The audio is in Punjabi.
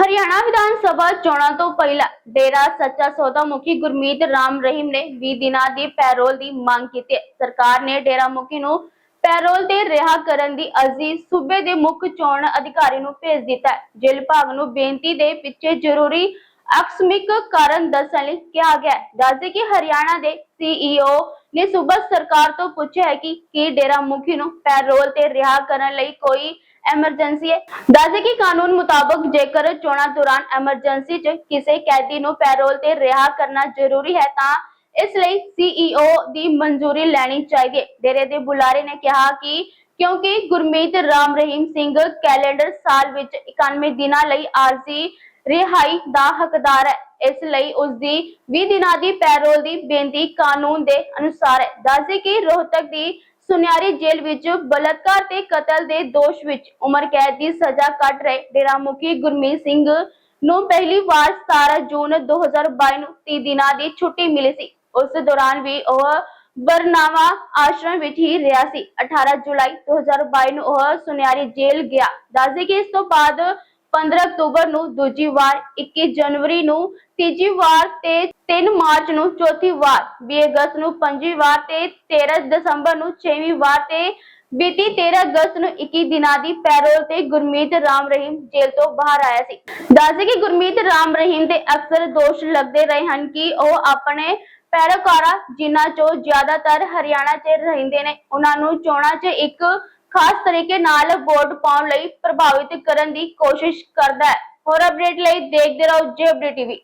ਹਰਿਆਣਾ ਵਿਧਾਨ ਸਭਾ ਚੋਣਾਂ ਤੋਂ ਪਹਿਲਾਂ ਡੇਰਾ ਸੱਚਾ ਸੌਦਾ ਮੁਖੀ ਗੁਰਮੀਤ ਰਾਮ ਰਹੀਮ ਨੇ 20 ਦਿਨਾਂ ਦੀ ਪੈਰੋਲ ਦੀ ਮੰਗ ਕੀਤੀ। ਹੈ ਸਰਕਾਰ ਨੇ ਡੇਰਾ ਮੁਖੀ ਨੂੰ ਪੈਰੋਲ ਤੇ ਰਿਹਾ ਕਰਨ ਦੀ ਅਰਜ਼ੀ ਸੂਬੇ ਦੇ ਮੁੱਖ ਚੋਣ ਅਧਿਕਾਰੀ ਨੂੰ ਭੇਜ ਦਿੱਤਾ। ਹੈ ਜੇਲ੍ਹ ਭਾਗ ਨੂੰ ਬੇਨਤੀ ਦੇ ਪਿੱਛੇ ਜ਼ਰੂਰੀ ਅਕਸਮਿਕ ਕਾਰਨ ਦੱਸਣ ਲਈ ਕਿਹਾ ਗਿਆ ਦੱਸਦੇ ਕਿ ਹਰਿਆਣਾ ਦੇ ਸੀਈਓ ਨੇ ਸੂਬਾ ਸਰਕਾਰ ਤੋਂ ਪੁੱਛਿਆ ਹੈ ਕਿ ਕੀ ਡੇਰਾ ਮੁਖੀ ਨੂੰ ਪੈਰੋਲ ਤੇ ਰਿਹਾ ਕਰਨ ਲਈ ਕੋਈ ਐਮਰਜੈਂਸੀ ਹੈ। ਦੱਸਦੇ ਕਿ ਕਾਨੂੰਨ ਮੁਤਾਬਕ ਜੇਕਰ ਚੋਣਾਂ ਦੌਰਾਨ ਐਮਰਜੈਂਸੀ 'ਚ ਕਿਸੇ ਕੈਦੀ ਨੂੰ ਪੈਰੋਲ ਤੇ ਰਿਹਾ ਕਰਨਾ ਜ਼ਰੂਰੀ ਹੈ ਤਾਂ ਇਸ ਲਈ ਸੀਈਓ ਦੀ ਮਨਜ਼ੂਰੀ ਲੈਣੀ ਚਾਹੀਦੀ ਹੈ। ਡੇਰੇ ਦੇ ਬੁਲਾਰੇ ਨੇ ਕਿਹਾ ਕਿ ਕਿਉਂਕਿ ਗੁਰਮੀਤ ਰਾਮ ਰਹੀਮ ਸਿੰਘ ਕੈਲੰਡਰ ਸਾਲ ਵਿੱਚ 91 ਦਿਨਾਂ ਲਈ ਆਰਜ਼ੀ ਰਿਹਾਈ ਦਾ ਹੱਕਦਾਰ ਹੈ। ਇਸ ਲਈ ਉਸ ਦੀ 20 ਦਿਨਾਂ ਦੀ ਪੈਰੋਲ ਦੀ ਬੇਨਤੀ ਕਾਨੂੰਨ ਦੇ ਅਨੁਸਾਰ ਹੈ। ਦੱਸਦੇ ਕਿ ਰੋਹਤਕ ਦੀ ਸੁਨਿਆਰੀ ਜੇਲ੍ਹ ਵਿੱਚ ਬਲਾਤਕਾਰ ਤੇ ਕਤਲ ਦੇ ਦੋਸ਼ ਵਿੱਚ ਉਮਰ ਕੈਦ ਦੀ ਸਜ਼ਾ ਕੱਟ ਰਹੇ ਡੇਰਾ ਮੁਖੀ ਗੁਰਮੀਤ ਸਿੰਘ ਨੂੰ ਪਹਿਲੀ ਵਾਰ 17 ਜੂਨ 2022 ਨੂੰ 30 ਦਿਨਾਂ ਦੀ ਛੁੱਟੀ ਮਿਲੀ ਸੀ। ਉਸ ਦੌਰਾਨ ਵੀ ਉਹ ਬਰਨਾਵਾ ਆਸ਼ਰਮ ਵਿੱਚ ਹੀ ਰਿਹਾ ਸੀ। 18 ਜੁਲਾਈ 2022 ਨੂੰ ਉਹ ਸੁਨਿਆਰੀ ਜੇਲ੍ਹ ਗਿਆ। ਦੱਸਦੇ ਕਿ ਇਸ ਤੋਂ ਬਾਅਦ 15 ਅਕਤੂਬਰ ਨੂੰ ਦੂਜੀ ਵਾਰ 21 ਜਨਵਰੀ ਨੂੰ ਤੀਜੀ ਵਾਰ ਤੇ 3 ਮਾਰਚ ਨੂੰ ਚੌਥੀ ਵਾਰ 20 ਅਗਸਤ ਨੂੰ ਪੰਜਵੀਂ ਵਾਰ ਤੇ 13 ਦਸੰਬਰ ਨੂੰ ਛੇਵੀਂ ਵਾਰ ਤੇ ਬੀਤੀ 13 ਅਗਸਤ ਨੂੰ 21 ਦਿਨਾਂ ਦੀ ਪੈਰੋਲ ਤੇ ਗੁਰਮੀਤ ਰਾਮ ਰਹੀਮ ਜੇਲ੍ਹ ਤੋਂ ਬਾਹਰ ਆਇਆ ਸੀ। ਦੱਸਦੇ ਕਿ ਗੁਰਮੀਤ ਰਾਮ ਰਹੀਮ ਦੇ ਅਕਸਰ ਦੋਸ਼ ਲੱਗਦੇ ਰਹੇ ਹਨ ਕਿ ਉਹ ਆਪਣੇ ਪੈਰੋਕਾਰਾਂ ਜਿਨ੍ਹਾਂ ਚੋਂ ਜ਼ਿਆਦਾਤਰ ਹਰਿਆਣਾ 'ਚ ਰਹਿੰਦੇ ਨੇ, ਉਹਨਾਂ ਨੂੰ ਚੋਣਾਂ 'ਚ ਇੱਕ ਖਾਸ ਤਰੀਕੇ ਨਾਲ ਵੋਟ ਪਾਉਣ ਲਈ ਪ੍ਰਭਾਵਿਤ ਕਰਨ ਦੀ ਕੋਸ਼ਿਸ਼ ਕਰਦਾ ਹੈ। ਹੋਰ ਅਪਡੇਟ ਲਈ ਦੇਖਦੇ ਰਹੋ ਜੇ ਅਪਡੇਟ ਟੀਵੀ।